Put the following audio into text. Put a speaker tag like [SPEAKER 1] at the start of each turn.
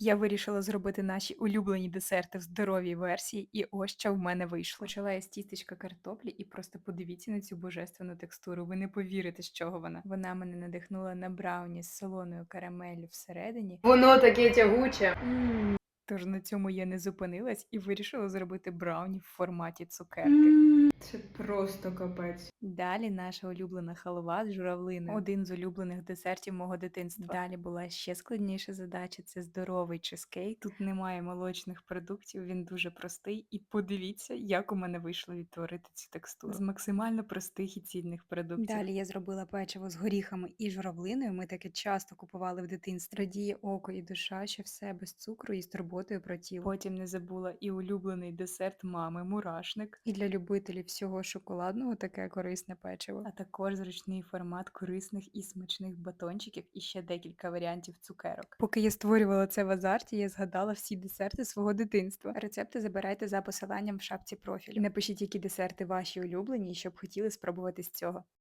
[SPEAKER 1] Я вирішила зробити наші улюблені десерти в здоровій версії, і ось що в мене вийшло. Почала я з тістечка картоплі, і просто подивіться на цю божественну текстуру. Ви не повірите, з чого вона. Вона мене надихнула на брауні з солоною карамеллю всередині.
[SPEAKER 2] Воно таке тягуче.
[SPEAKER 1] Тож на цьому я не зупинилась і вирішила зробити брауні в форматі цукерки.
[SPEAKER 2] Це просто капець.
[SPEAKER 1] Далі наша улюблена халва з журавлиною. Один з улюблених десертів мого дитинства. Далі була ще складніша задача це здоровий чизкейк. Тут немає молочних продуктів, він дуже простий. І подивіться, як у мене вийшло відтворити цю текстуру з максимально простих і цільних продуктів. Далі я зробила печиво з горіхами і журавлиною. Ми таке часто купували в дитинстві. Радіє око і душа, що все без цукру і з турботою про тіло. Потім не забула і улюблений десерт мами мурашник. І для любителів всього шоколадного таке корисне печиво. А також зручний формат корисних і смачних батончиків і ще декілька варіантів цукерок. Поки я створювала це в азарті, я згадала всі десерти свого дитинства. Рецепти забирайте за посиланням в шапці профілю. Напишіть, які десерти ваші улюблені, і щоб хотіли спробувати з цього.